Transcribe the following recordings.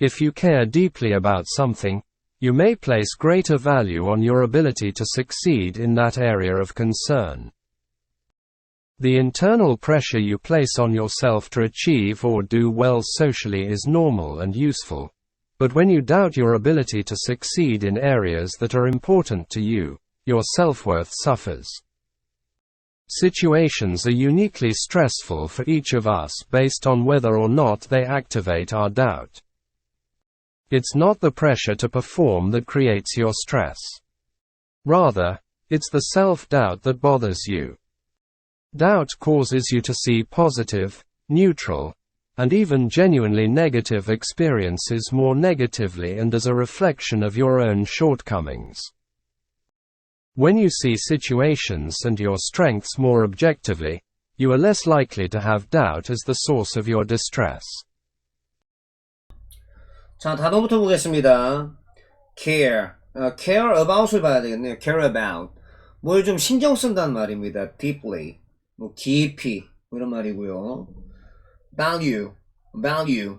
If you care deeply about something, you may place greater value on your ability to succeed in that area of concern. The internal pressure you place on yourself to achieve or do well socially is normal and useful. But when you doubt your ability to succeed in areas that are important to you, your self-worth suffers. Situations are uniquely stressful for each of us based on whether or not they activate our doubt. It's not the pressure to perform that creates your stress. Rather, it's the self-doubt that bothers you. Doubt causes you to see positive, neutral, and even genuinely negative experiences more negatively and as a reflection of your own shortcomings. When you see situations and your strengths more objectively, you are less likely to have doubt as the source of your distress. 자, 단어부터 보겠습니다. care. 어, care about을 봐야 되겠네요. care about. 뭘 좀 신경 쓴다는 말입니다. deeply. 뭐, 깊이. 뭐 이런 말이고요. value. value.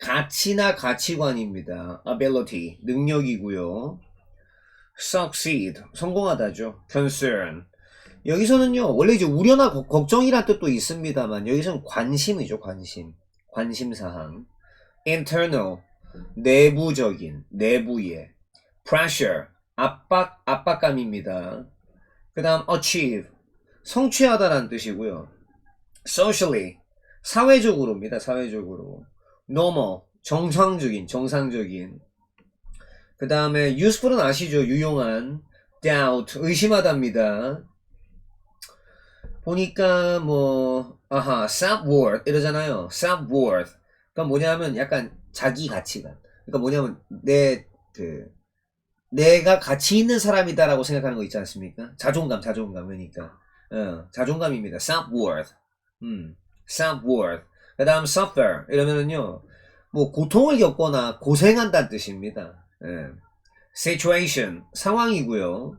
가치나 가치관입니다. ability. 능력이고요. succeed. 성공하다죠. concern. 여기서는요, 원래 이제 우려나 거- 걱정이란 뜻도 있습니다만, 여기서는 관심이죠, 관심. 관심사항. internal. 내부적인, 내부의 pressure, 압박, 압박감입니다. 그 다음 achieve, 성취하다라는 뜻이고요. socially, 사회적으로입니다. 사회적으로. normal, 정상적인, 정상적인. 그 다음에 useful은 아시죠? 유용한. doubt, 의심하답니다. 보니까 뭐 아하 self-worth 이러잖아요. self-worth. 그러니까 뭐냐면 약간 자기 가치관. 그러니까 뭐냐면 내 그 내가 가치 있는 사람이다라고 생각하는 거 있지 않습니까? 자존감, 자존감 그러니까 어, 자존감입니다. self-worth. 음, self-worth. 그다음 suffer 이러면은요. 뭐 고통을 겪거나 고생한다는 뜻입니다. 예. situation 상황이고요.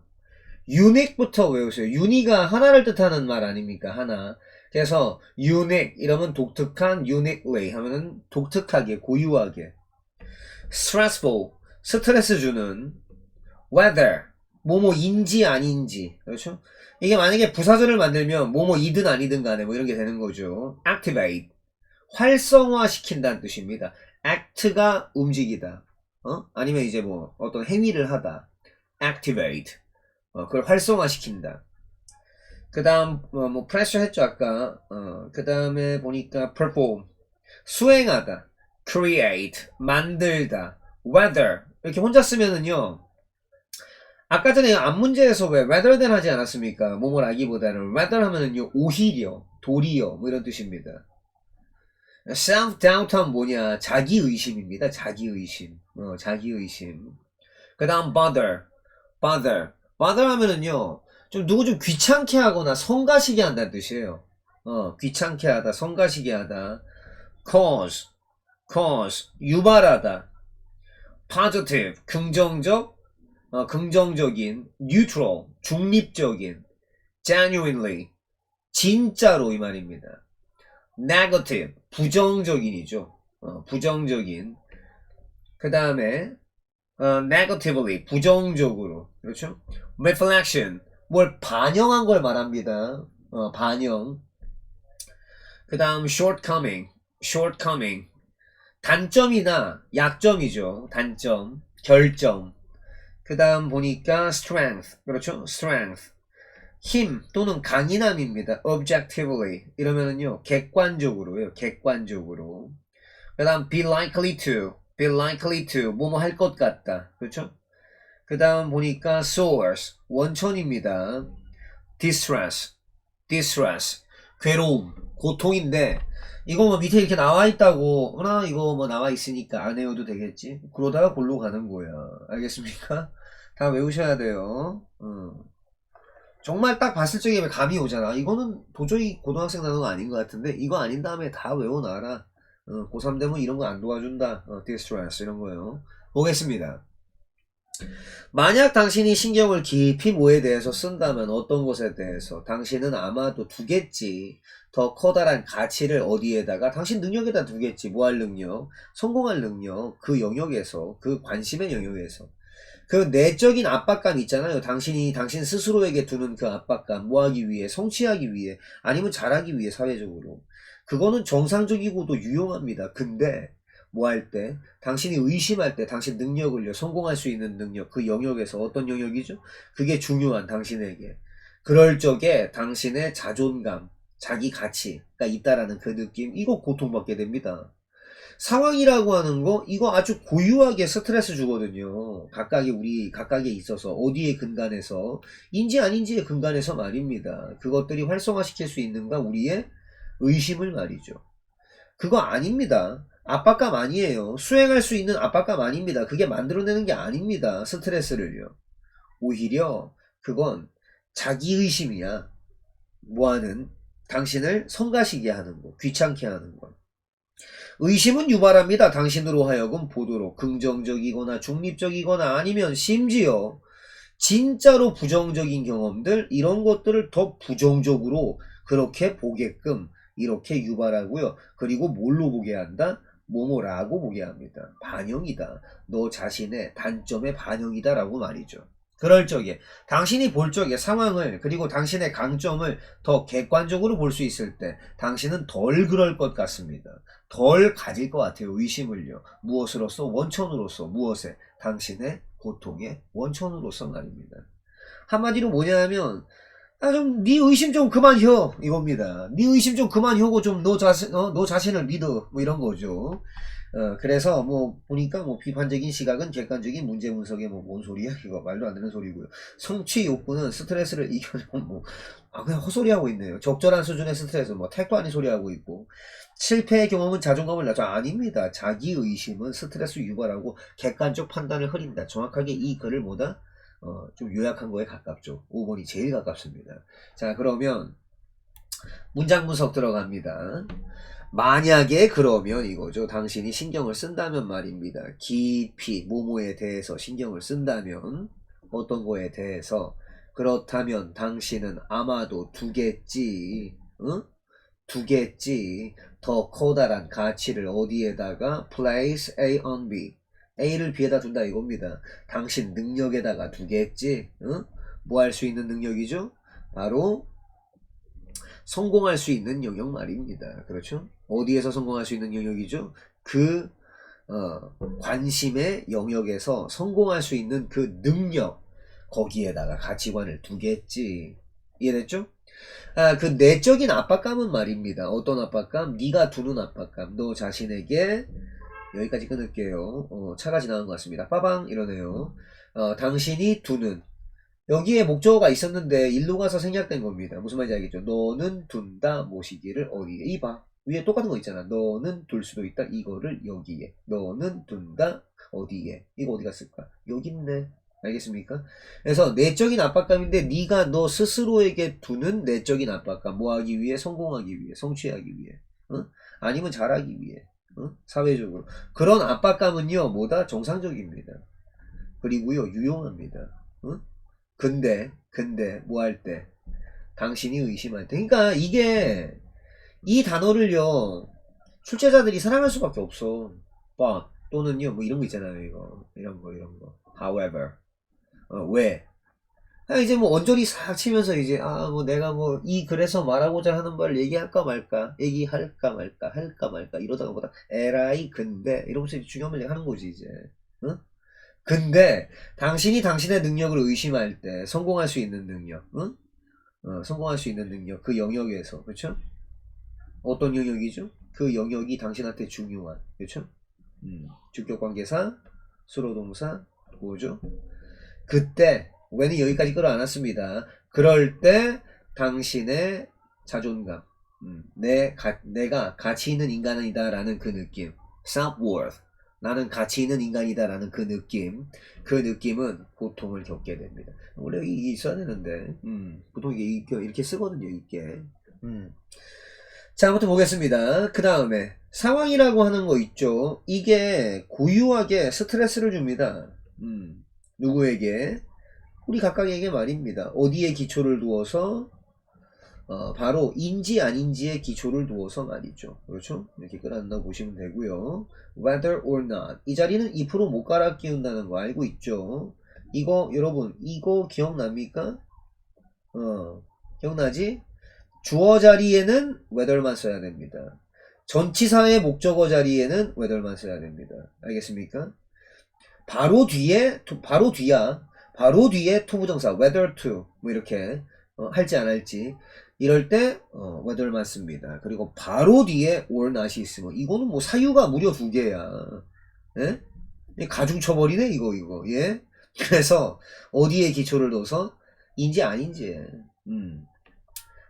unique부터 외우세요. unique가 하나를 뜻하는 말 아닙니까? 하나. 그래서 unique 이러면 독특한 uniquely 하면은 독특하게 고유하게 stressful 스트레스 주는 whether 뭐뭐인지 아닌지 그렇죠? 이게 만약에 부사절을 만들면 뭐뭐이든 아니든 간에 뭐 이런 게 되는 거죠. activate 활성화 시킨다는 뜻입니다. act가 움직이다. 어? 아니면 이제 뭐 어떤 행위를 하다. activate 어, 그걸 활성화 시킨다. 그 다음, 어, 뭐, pressure 했죠, 아까. 어, 그 다음에 보니까 perform. 수행하다. create. 만들다. weather. 이렇게 혼자 쓰면은요. 아까 전에 앞 문제에서 왜 rather than 하지 않았습니까? 뭐뭘 하기보다는 rather 하면은요, 오히려, 도리어, 뭐 이런 뜻입니다. self-doubt 하면 뭐냐? 자기의심입니다. 자기의심. 어, 자기의심. 그 다음 bother. bother. bother 하면은요, 좀 누구 좀 귀찮게 하거나 성가시게 한다는 뜻이에요. 어, 귀찮게 하다, 성가시게 하다. cause, cause, 유발하다. positive, 긍정적, 어, 긍정적인. neutral, 중립적인. genuinely, 진짜로 이 말입니다. negative, 부정적인이죠. 어, 부정적인. 그 다음에 어, negatively, 부정적으로. 그렇죠? reflection, 뭘 반영한 걸 말합니다. 어, 반영. 그 다음 shortcoming, shortcoming. 단점이나 약점이죠. 단점, 결점. 그 다음 보니까 strength, 그렇죠? strength. 힘 또는 강인함입니다. objectively. 이러면은요, 객관적으로요. 객관적으로. 그 다음 be likely to, be likely to. 뭐뭐 할 것 같다. 그렇죠? 그 다음 보니까 source, 원천입니다. distress, distress, 괴로움, 고통인데, 이거 뭐 밑에 이렇게 나와 있다고, 나 이거 뭐 나와 있으니까 안 외워도 되겠지? 그러다가 골로 가는 거야. 알겠습니까? 다 외우셔야 돼요. 어. 정말 딱 봤을 적에 감이 오잖아. 이거는 도저히 고등학생 단어가 아닌 것 같은데, 이거 아닌 다음에 다 외워놔라. 어, 고3 되면 이런 거 안 도와준다. 어, distress, 이런 거요. 보겠습니다. 만약 당신이 신경을 깊이 뭐에 대해서 쓴다면 어떤 것에 대해서 당신은 아마도 두겠지. 더 커다란 가치를 어디에다가 당신 능력에다 두겠지. 뭐 할 능력, 성공할 능력, 그 영역에서, 그 관심의 영역에서. 그 내적인 압박감 있잖아요. 당신이 당신 스스로에게 두는 그 압박감, 뭐 하기 위해, 성취하기 위해, 아니면 잘하기 위해 사회적으로. 그거는 정상적이고도 유용합니다. 근데 뭐 할 때, 당신이 의심할 때, 당신 능력을요, 성공할 수 있는 능력, 그 영역에서 어떤 영역이죠? 그게 중요한 당신에게. 그럴 적에 당신의 자존감, 자기 가치가 있다라는 그 느낌, 이거 고통받게 됩니다. 상황이라고 하는 거, 이거 아주 고유하게 스트레스 주거든요. 각각의 우리, 각각에 있어서, 어디에 근간해서, 인지 아닌지의 근간해서 말입니다. 그것들이 활성화시킬 수 있는가, 우리의 의심을 말이죠. 그거 아닙니다. 압박감 아니에요. 수행할 수 있는 압박감 아닙니다. 그게 만들어내는 게 아닙니다. 스트레스를요. 오히려 그건 자기 의심이야. 뭐하는 당신을 성가시게 하는 거, 귀찮게 하는 거. 의심은 유발합니다. 당신으로 하여금 보도록 긍정적이거나 중립적이거나 아니면 심지어 진짜로 부정적인 경험들 이런 것들을 더 부정적으로 그렇게 보게끔 이렇게 유발하고요. 그리고 뭘로 보게 한다? 뭐뭐라고 보게 합니다. 반영이다. 너 자신의 단점의 반영이다 라고 말이죠. 그럴 적에 당신이 볼 적에 상황을 그리고 당신의 강점을 더 객관적으로 볼 수 있을 때 당신은 덜 그럴 것 같습니다. 덜 가질 것 같아요. 의심을요. 무엇으로서 원천으로서 무엇에 당신의 고통의 원천으로서 말입니다. 한마디로 뭐냐면 아 좀네 의심 좀 그만 혀 이겁니다. 네 의심 좀 그만 혀고 좀 너 자신 어, 너 자신을 믿어 뭐 이런 거죠. 어, 그래서 뭐 보니까 뭐 비판적인 시각은 객관적인 문제 분석에 뭐 뭔 소리야 이거 말도 안 되는 소리고요. 성취 욕구는 스트레스를 이겨내고 뭐 아, 그냥 헛소리 하고 있네요. 적절한 수준의 스트레스 뭐 택도 아닌 소리 하고 있고 실패의 경험은 자존감을 낮춰 아닙니다. 자기 의심은 스트레스 유발하고 객관적 판단을 흐린다. 정확하게 이 글을 뭐다 어, 좀 요약한 거에 가깝죠. 5번이 제일 가깝습니다. 자, 그러면 문장 분석 들어갑니다. 만약에 그러면 이거죠. 당신이 신경을 쓴다면 말입니다. 깊이 모모에 대해서 신경을 쓴다면 어떤 거에 대해서 그렇다면 당신은 아마도 두겠지. 응? 두겠지. 더 커다란 가치를 어디에다가 place A on B. A를 B에다 둔다 이겁니다. 당신 능력에다가 두겠지. 응? 뭐할 수 있는 능력이죠? 바로 성공할 수 있는 영역 말입니다. 그렇죠? 어디에서 성공할 수 있는 영역이죠? 그 어, 관심의 영역에서 성공할 수 있는 그 능력 거기에다가 가치관을 두겠지. 이해됐죠? 아, 그 내적인 압박감은 말입니다. 어떤 압박감? 네가 두는 압박감. 너 자신에게 여기까지 끊을게요. 어, 차가 지나간 것 같습니다. 빠방 이러네요. 어, 당신이 두는 여기에 목적어가 있었는데 일로 가서 생략된 겁니다. 무슨 말인지 알겠죠? 너는 둔다 모시기를 어디에? 이봐 위에 똑같은 거 있잖아. 너는 둘 수도 있다. 이거를 여기에. 너는 둔다 어디에? 이거 어디 갔을까? 여기 있네. 알겠습니까? 그래서 내적인 압박감인데 네가 너 스스로에게 두는 내적인 압박감 뭐 하기 위해 성공하기 위해 성취하기 위해 어? 아니면 잘하기 위해 어? 사회적으로. 그런 압박감은요 뭐다? 정상적입니다. 그리고요 유용합니다. 어? 근데 근데 뭐 할 때 당신이 의심할 때. 그러니까 이게 이 단어를요 출제자들이 사랑할 수밖에 없어. But 또는요 뭐 이런 거 있잖아요 이거. 이런 거 이런 거. However. 어, 왜? 아, 이제 뭐 언저리 싹 치면서 이제 아 뭐 내가 뭐이 글에서 말하고자 하는 말 얘기할까 말까 얘기할까 말까 할까 말까 이러다가 보다 에라이 근데 이러면서 중요한 말 하는 거지 이제 응? 근데 당신이 당신의 능력을 의심할 때 성공할 수 있는 능력 응? 어, 성공할 수 있는 능력 그 영역에서 그렇죠? 어떤 영역이죠? 그 영역이 당신한테 중요한 그렇죠? 음, 주격관계사 수로동사 뭐죠? 그때 when이 여기까지 끌어안았습니다. 그럴 때 당신의 자존감, 음, 내 가, 내가 가치 있는 인간이다라는 그 느낌, self-worth, 나는 가치 있는 인간이다라는 그 느낌, 그 느낌은 고통을 겪게 됩니다. 원래 이게 있어야 되는데, 음, 보통 이게 이렇게 쓰거든요, 이게. 음. 자, 아무튼 보겠습니다. 그 다음에 상황이라고 하는 거 있죠. 이게 고유하게 스트레스를 줍니다. 음. 누구에게? 우리 각각에게 말입니다. 어디에 기초를 두어서? 어, 바로 인지 아닌지에 기초를 두어서 말이죠. 그렇죠? 이렇게 끌어안다 보시면 되고요. whether or not. 이 자리는 if로 못 갈아 끼운다는 거 알고 있죠? 이거 여러분 이거 기억납니까? 어, 기억나지? 주어 자리에는 whether만 써야 됩니다. 전치사의 목적어 자리에는 whether만 써야 됩니다. 알겠습니까? 바로 뒤에 바로 뒤야. 바로 뒤에 to 부정사 whether to 뭐 이렇게 어, 할지 안 할지 이럴 때 어, whether만 씁니다. 그리고 바로 뒤에 or not이 있으면 이거는 뭐 사유가 무려 두 개야. 예? 이 가중 처벌이네 이거 이거. 예? 그래서 어디에 기초를 둬서 인지 아닌지. 음.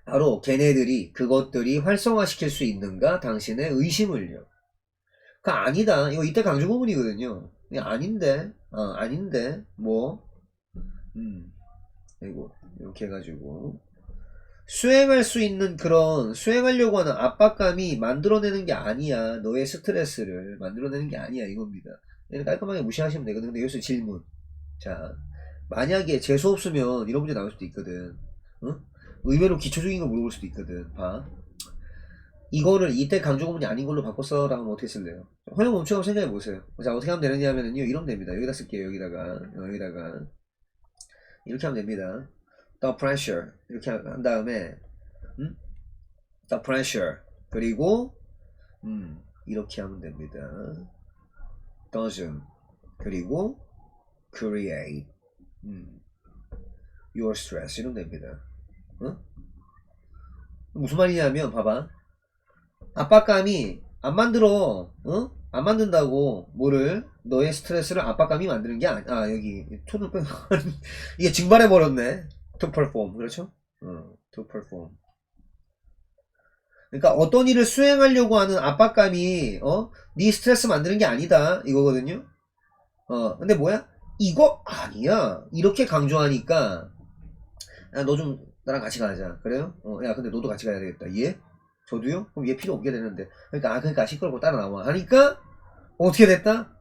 바로 걔네들이 그것들이 활성화시킬 수 있는가 당신의 의심을요. 그 아니다. 이거 이때 강조 부분이거든요. 아닌데, 어, 아닌데, 뭐, 음, 이거 이렇게 해가지고 수행할 수 있는 그런 수행하려고 하는 압박감이 만들어내는 게 아니야. 너의 스트레스를 만들어내는 게 아니야 이겁니다. 깔끔하게 무시하시면 되거든. 근데 여기서 질문. 자, 만약에 재수 없으면 이런 문제 나올 수도 있거든. 응? 의외로 기초적인 거 물어볼 수도 있거든. 봐. 이거를 이때 강조구문이 아닌 걸로 바꿨어라 하면 어떻게 쓸래요? 허용 멈추고 생각해 보세요. 자, 어떻게 하면 되느냐 하면은요, 이러면 됩니다. 여기다 쓸게요, 여기다가. 어, 여기다가. 이렇게 하면 됩니다. The pressure. 이렇게 한 다음에, 음? The pressure. 그리고, 음, 이렇게 하면 됩니다. doesn't. 그리고, create. 음, your stress. 이러면 됩니다. 어? 무슨 말이냐면, 봐봐. 압박감이 안 만들어, 어? 안 만든다고 뭐를 너의 스트레스를 압박감이 만드는 게 아니, 아 여기 to를 빼 이게 증발해 버렸네. to perform 그렇죠? 어, to perform. 그러니까 어떤 일을 수행하려고 하는 압박감이 어, 네 스트레스 만드는 게 아니다 이거거든요. 어, 근데 뭐야? 이거 아니야. 이렇게 강조하니까 너좀 나랑 같이 가자. 그래요? 어, 야 근데 너도 같이 가야 되겠다. 이해? 저도요? 그럼 얘 필요 없게 되는데. 그러니까, 아, 그러니까 시끄럽고 따라 나와. 하니까, 어떻게 됐다?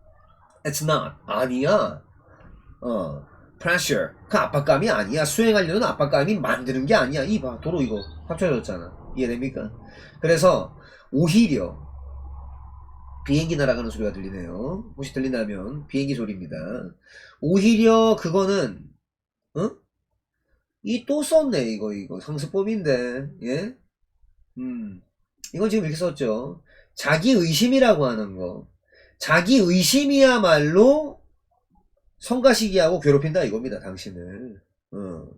It's not. 아니야. 어, pressure. 그 압박감이 아니야. 수행하려는 압박감이 만드는 게 아니야. 이 봐. 도로 이거 합쳐졌잖아. 이해됩니까? 그래서, 오히려, 비행기 날아가는 소리가 들리네요. 혹시 들린다면, 비행기 소리입니다. 오히려 그거는, 어? 이 또 썼네, 이거, 이거. 상습법인데, 예? 음, 이건 지금 이렇게 썼죠. 자기 의심이라고 하는 거. 자기 의심이야말로 성가시기하고 괴롭힌다 이겁니다, 당신을. 어.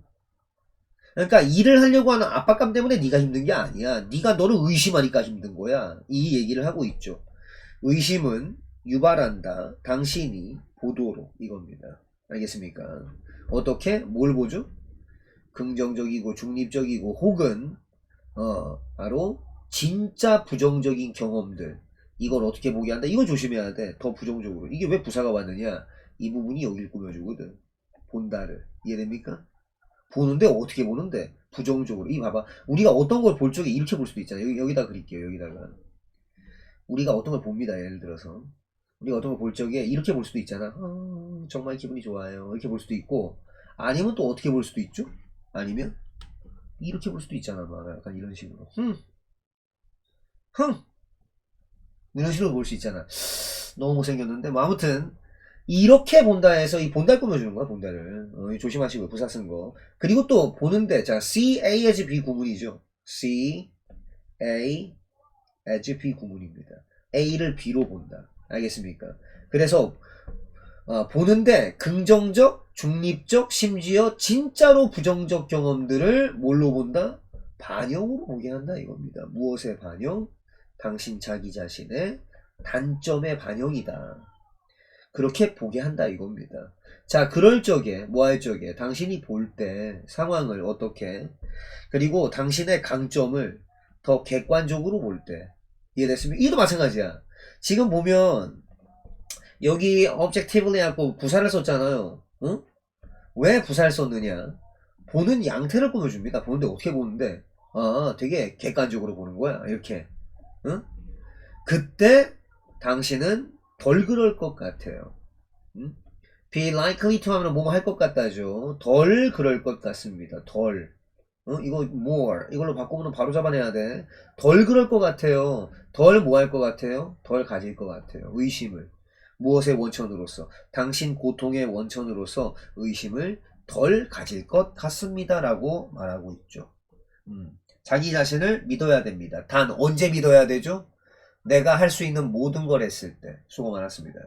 그러니까 일을 하려고 하는 압박감 때문에 네가 힘든 게 아니야. 네가 너를 의심하니까 힘든 거야. 이 얘기를 하고 있죠. 의심은 유발한다. 당신이 보도록 이겁니다. 알겠습니까? 어떻게? 뭘 보죠? 긍정적이고 중립적이고 혹은 어, 바로 진짜 부정적인 경험들 이걸 어떻게 보게 한다? 이거 조심해야 돼 더 부정적으로. 이게 왜 부사가 왔느냐? 이 부분이 여길 꾸며주거든. 본다를. 이해됩니까? 보는데 어떻게 보는데? 부정적으로. 이 봐봐. 우리가 어떤 걸 볼 적에 이렇게 볼 수도 있잖아요. 여기, 여기다 그릴게요. 여기다가. 우리가 어떤 걸 봅니다. 예를 들어서. 우리가 어떤 걸 볼 적에 이렇게 볼 수도 있잖아. 어, 정말 기분이 좋아요. 이렇게 볼 수도 있고. 아니면 또 어떻게 볼 수도 있죠? 아니면 이렇게 볼 수도 있잖아, 막 약간 이런 식으로. 흥, 흥, 이런 식으로 볼 수 있잖아. 너무 못생겼는데, 뭐 아무튼 이렇게 본다 해서 이 본달 꾸며주는 거야, 본달을. 어, 조심하시고 부사 쓴 거. 그리고 또 보는데, 자, C, A as B 구문이죠. C, A as B 구문입니다. A를 B로 본다. 알겠습니까? 그래서 어, 보는데 긍정적, 중립적, 심지어 진짜로 부정적 경험들을 뭘로 본다? 반영으로 보게 한다 이겁니다. 무엇의 반영? 당신 자기 자신의 단점의 반영이다. 그렇게 보게 한다 이겁니다. 자, 그럴 적에, 뭐할 적에, 당신이 볼 때 상황을 어떻게, 그리고 당신의 강점을 더 객관적으로 볼 때, 이해됐습니까? 이도 마찬가지야. 지금 보면, 여기 objectively 하고 부사를 썼잖아요. 응? 왜 부사를 썼느냐? 보는 양태를 꾸며줍니다. 보는데 어떻게 보는데? 아, 되게 객관적으로 보는 거야. 이렇게. 응? 그때 당신은 덜 그럴 것 같아요. 응? be likely to 하면 뭐뭐 할 것 같다죠. 덜 그럴 것 같습니다. 덜. 어? 이거 more 이걸로 바꾸면 바로 잡아내야 돼. 덜 그럴 것 같아요. 덜 뭐 할 것 같아요? 덜 가질 것 같아요. 의심을. 무엇의 원천으로서? 당신 고통의 원천으로서 의심을 덜 가질 것 같습니다라고 말하고 있죠. 음, 자기 자신을 믿어야 됩니다. 단 언제 믿어야 되죠? 내가 할 수 있는 모든 걸 했을 때. 수고 많았습니다.